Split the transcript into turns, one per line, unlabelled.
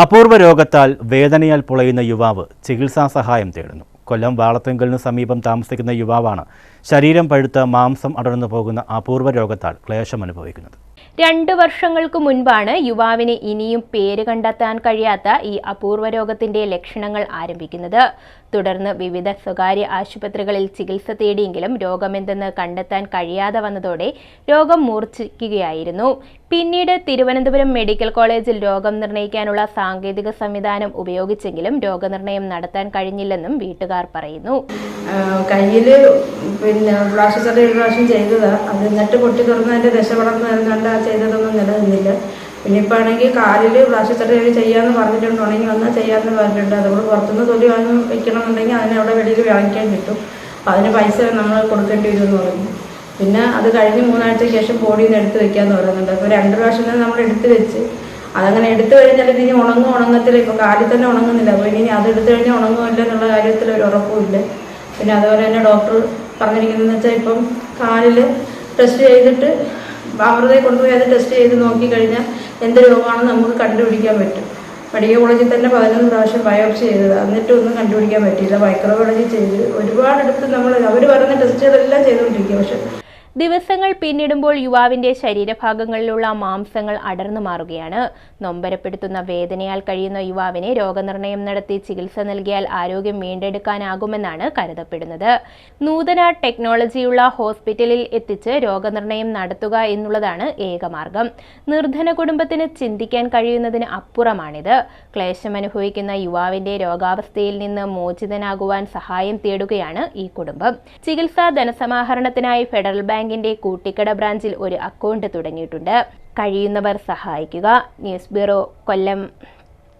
അപൂർവ രോഗത്താൽ വേദനയാൽ പുളയുന്ന യുവാവ് ചികിത്സാ സഹായം തേടുന്നു. കൊല്ലം വാളത്തെങ്കലിന് സമീപം താമസിക്കുന്ന യുവാവാണ് ശരീരം പഴുത്ത മാംസം അടർന്നു പോകുന്ന അപൂർവ രോഗത്താൽ ക്ലേശം അനുഭവിക്കുന്നത്.
രണ്ടു വർഷങ്ങൾക്ക് മുൻപാണ് യുവാവിന് ഇനിയും പേര് കണ്ടെത്താൻ കഴിയാത്ത ഈ അപൂർവ രോഗത്തിന്റെ ലക്ഷണങ്ങൾ ആരംഭിക്കുന്നത്. തുടർന്ന് വിവിധ സ്വകാര്യ ആശുപത്രികളിൽ ചികിത്സ തേടിയെങ്കിലും രോഗമെന്തെന്ന് കണ്ടെത്താൻ കഴിയാതെ വന്നതോടെ രോഗം മൂർച്ഛിക്കുകയായിരുന്നു. പിന്നീട് തിരുവനന്തപുരം മെഡിക്കൽ കോളേജിൽ രോഗം നിർണയിക്കാനുള്ള സാങ്കേതിക സംവിധാനം ഉപയോഗിച്ചെങ്കിലും രോഗനിർണയം നടത്താൻ കഴിഞ്ഞില്ലെന്നും വീട്ടുകാർ പറയുന്നു.
കയ്യിൽ പിന്നെ ഫ്ലാഷ് സർജറി ഒരു പ്രാവശ്യം ചെയ്തതാണ് അത് എന്നിട്ട് പൊട്ടി തുറന്നതിന്റെ ദശ വളർന്നു ചെയ്തതൊന്നും നിലനിന്നില്ല. പിന്നെ ഇപ്പോൾ ആണെങ്കിൽ കാലിൽ പ്ലാസ്റ്റിക് സർജറി ചെയ്യാമെന്ന് പറഞ്ഞിട്ടുണ്ട്. ഉണങ്ങി വന്നാൽ ചെയ്യാമെന്ന് പറഞ്ഞിട്ടുണ്ട്. അതുകൊണ്ട് പുറത്തുനിന്ന് തൊലി വാങ്ങി വെക്കണമെന്നുണ്ടെങ്കിൽ അതിനവിടെ വെളിയിൽ വാങ്ങിക്കാൻ കിട്ടും. അപ്പോൾ അതിന് പൈസ നമ്മൾ കൊടുക്കേണ്ടി വരുമെന്ന് പറഞ്ഞു. പിന്നെ അത് കഴിഞ്ഞ് മൂന്നാഴ്ചയ്ക്ക് ശേഷം ബോഡിയിൽ നിന്ന് എടുത്ത് വെക്കാമെന്ന് പറയുന്നുണ്ട്. അപ്പോൾ രണ്ട് പ്രാവശ്യം തന്നെ നമ്മൾ എടുത്ത് വെച്ച്. അതങ്ങനെ എടുത്തു കഴിഞ്ഞാൽ ഇനി ഉണങ്ങും ഉണങ്ങത്തില്ല. ഇപ്പോൾ കാലിൽ തന്നെ ഉണങ്ങുന്നില്ല. അപ്പോൾ ഇനി അത് എടുത്തു കഴിഞ്ഞാൽ ഉണങ്ങുമില്ല എന്നുള്ള കാര്യത്തിൽ ഒരു ഉറപ്പുമില്ല പിന്നെ അതുപോലെ തന്നെ ഡോക്ടർ പറഞ്ഞിരിക്കുന്നതെന്ന് വെച്ചാൽ ഇപ്പം കാലിൽ ടെസ്റ്റ് ചെയ്തിട്ട് അമൃതയെ കൊണ്ടുപോയി അത് ടെസ്റ്റ് ചെയ്ത് നോക്കിക്കഴിഞ്ഞാൽ എന്ത് രോഗമാണെന്ന് നമുക്ക് കണ്ടുപിടിക്കാൻ പറ്റും. മെഡിക്കൽ കോളേജിൽ തന്നെ പതിനൊന്ന് പ്രാവശ്യം ബയോപ്സി ചെയ്തത്. എന്നിട്ടും ഒന്നും കണ്ടുപിടിക്കാൻ പറ്റിയില്ല. മൈക്രോബയോളജി ചെയ്ത് ഒരുപാടെടുത്ത് നമ്മൾ അവർ പറയുന്ന ടെസ്റ്റുകളെല്ലാം ചെയ്തുകൊണ്ടിരിക്കുക പക്ഷെ
ദിവസങ്ങൾ പിന്നിടുമ്പോൾ യുവാവിന്റെ ശരീരഭാഗങ്ങളിലുള്ള മാംസങ്ങൾ അടർന്നു മാറുകയാണ്. നൊമ്പരപ്പെടുത്തുന്ന വേദനയാൽ കഴിയുന്ന യുവാവിനെ രോഗനിർണയം നടത്തി ചികിത്സ നൽകിയാൽ ആരോഗ്യം വീണ്ടെടുക്കാനാകുമെന്നാണ് കരുതപ്പെടുന്നത്. നൂതന ടെക്നോളജിയുള്ള ഹോസ്പിറ്റലിൽ എത്തിച്ച് രോഗനിർണയം നടത്തുക എന്നുള്ളതാണ് ഏകമാർഗം നിർധന കുടുംബത്തിന് ചിന്തിക്കാൻ കഴിയുന്നതിന് അപ്പുറമാണിത്. ക്ലേശമനുഭവിക്കുന്ന യുവാവിന്റെ രോഗാവസ്ഥയിൽ നിന്ന് മോചിതനാകുവാൻ സഹായം തേടുകയാണ് ഈ കുടുംബം. ചികിത്സാ ധനസമാഹരണത്തിനായി ഫെഡറൽ ബാങ്കിന്റെ കൂട്ടിക്കട ബ്രാഞ്ചിൽ ഒരു അക്കൗണ്ട് തുടങ്ങിയിട്ടുണ്ട്. കഴിയുന്നവർ സഹായിക്കുക. News bureau Kollam.